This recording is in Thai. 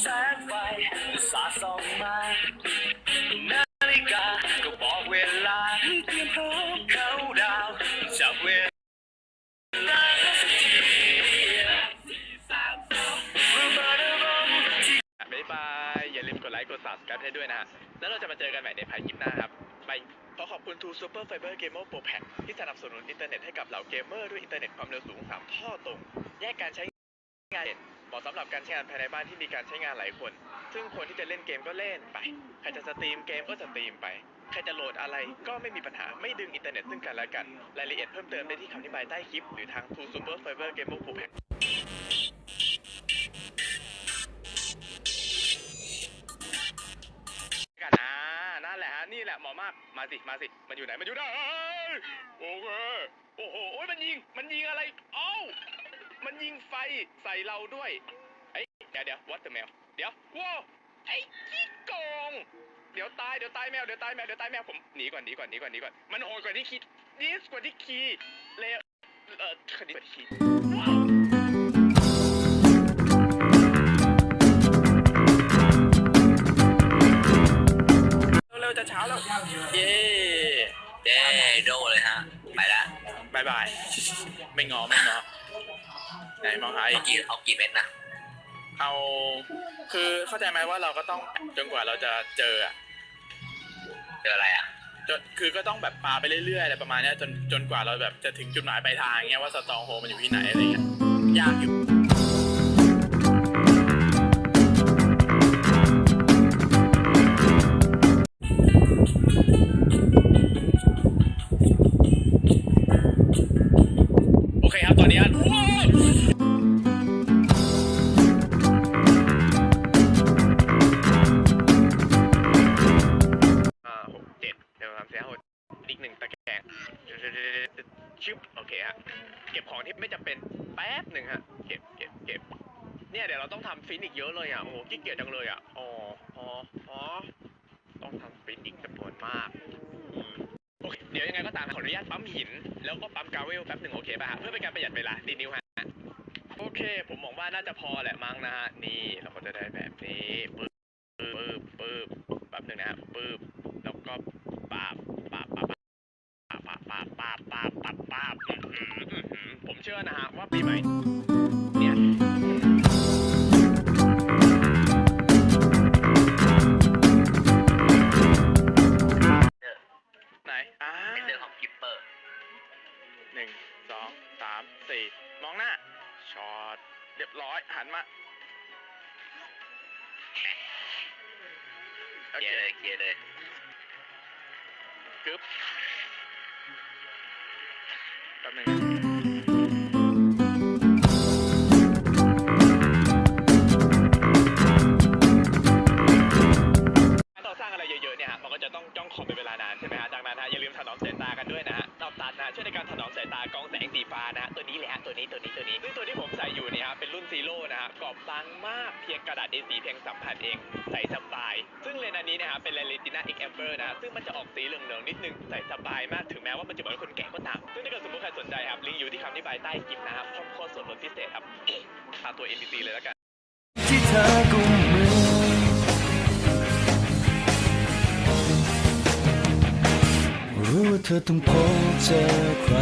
แสงไฟสาส่องมานาฬิกาก็บอกเวลาเตรียมพร้อมเขาดาวจับเวลาบ๊ายบาย อย่าลืมกดไลค์กด subscribe ให้ด้วยนะฮะ แล้วเราจะมาเจอกันใหม่ในภายคลิปหน้าครับบายขอขอบคุณ True Super Fiber Gamer Pro Pack ที่สนับสนุนอินเทอร์เน็ตให้กับเหล่าเกมเมอร์ด้วยอินเทอร์เน็ตความเร็วสูง3ท่อตรง แยกการใช้ งานเด่นเหมาะสำหรับการใช้งานภายในบ้านที่มีการใช้งานหลายคน ซึ่งคนที่จะเล่นเกมก็เล่นไป ใครจะสตรีมเกมก็สตรีมไป ใครจะโหลดอะไรก็ไม่มีปัญหา ไม่ดึงอินเทอร์เน็ตซึ่งกันและกัน รายละเอียดเพิ่มเติมได้ที่คำอธิบายใต้คลิป หรือทาง True Super Fiber Gamer Pro Pack กันนะนั่นแหละฮะ นี่แหละเหมาะมาก มาสิ มาสิ มันอยู่ไหน มันอยู่ไหนโอเค โอ้โหโอ้ยมันยิง มันยิงอะไร เอ้า มันยิงไฟใส่เราด้วยไอ้ยเดี๋ยวเดี๋ยว what the แมวเดี๋ยวว้าวไอ้ขี้โกง เดี๋ยวตายเดี๋ยวตายแมวเดี๋ยวตายแมวเดี๋ยวตายแมวผมหนีก่อนหนีก่อนหนีก่อนหนีก่อนมันโหดกว่าที่คิดดีสกว่าที่คีเลวเออคดีกว่าที่คิดเร็วๆจะเช้าแล้วเย้เด้โดเลยฮะไปละบายบายไม่งอไม่งอ ไหนมองหาอีเอากกี่เอากี่เม็ดนะเอาคือเข้าใจไหมว่าเราก็ต้องจนกว่าเราจะเจออะเจออะไรอะจนคือก็ต้องแบบปาไปเรื่อยๆอะไรประมาณเนี้ยจนจนกว่าเราแบบจะถึงจุดหมายปลายทางเงี้ยว่าสตองโฮมันอยู่ที่ไหนอะไรเงี้ยยากอยู่ อะห้าหกเจ็ดเดี๋ยวทำเสียหดอีกหนึ่งตะแกรงชึบโอเคฮะเก็บของที่ไม่จำเป็นแป๊บหนึ่งฮะเก็บเก็บเก็บเนี่ยเดี๋ยวเราต้องทำฟินอีกเยอะเลยอะโอ้โหขี้เกียจจังเลยอะอ๋ออ๋ออ๋อต้องทำฟินอีกจำนวนมากอืมโอเคเดี๋ยวยังไงก็ตามขออนุญาตปั๊มหิน แล้วก็ปั๊มกาเวลแป๊บหนึ่งโอเคป่ะฮะเพื่อเป็นการประหยัดเวลาดีนิ้วฮะ โอเค ผมมองว่าน่าจะพอแหละมั้งนะฮะ นี่เราก็จะได้แบบนี้ปึ๊บปึ๊บปึ๊บแป๊บหนึ่งนะฮะปึ๊บแล้วก็ปาบปาบปาบปาบปาบปาบปาบปาบปาบปาบอื้อหืออื้อหือผมเชื่อนะฮะว่าปีใหม่เนี่ยไหนอ่าเป็นเรื่องของกิปเปอร์หนึ่งสองสามสี่มองหน้า ช็อตเรียบร้อยหันมาโอเคลีเคยร์เลยเคลียร์เลยกึ๊บแป๊บหนึงนะ ตัวนี้เลยฮะตัวนี้ตัวนี้ตัวนี้ซึ่งตัวที่ผมใส่อยู่เนี่ยฮะเป็นรุ่นซีโร่นะฮะกรอบบางมากเพียงกระดาษ A4 เพียงสัมผัสเองใส่สบาย ซึ่งเลนส์อันนี้นะฮะเป็นเลนส์ Retina X Amber นะฮะซึ่งมันจะออกสีเหลืองๆนิดนึงใส่สบายมากถึงแม้ว่ามันจะเหมือนคนแก่ก็ตามซึ่งถ้าเกิดสมมติใครสนใจครับลิงก์อยู่ที่คำอธิบายใต้คลิปนะครับพร้อมโค้ดส่วนลดพิเศษครับฝาตัว NPC เลยแล้วกันที่เธอกุมมือรู้ว่าเธอต้องพบเจอใคร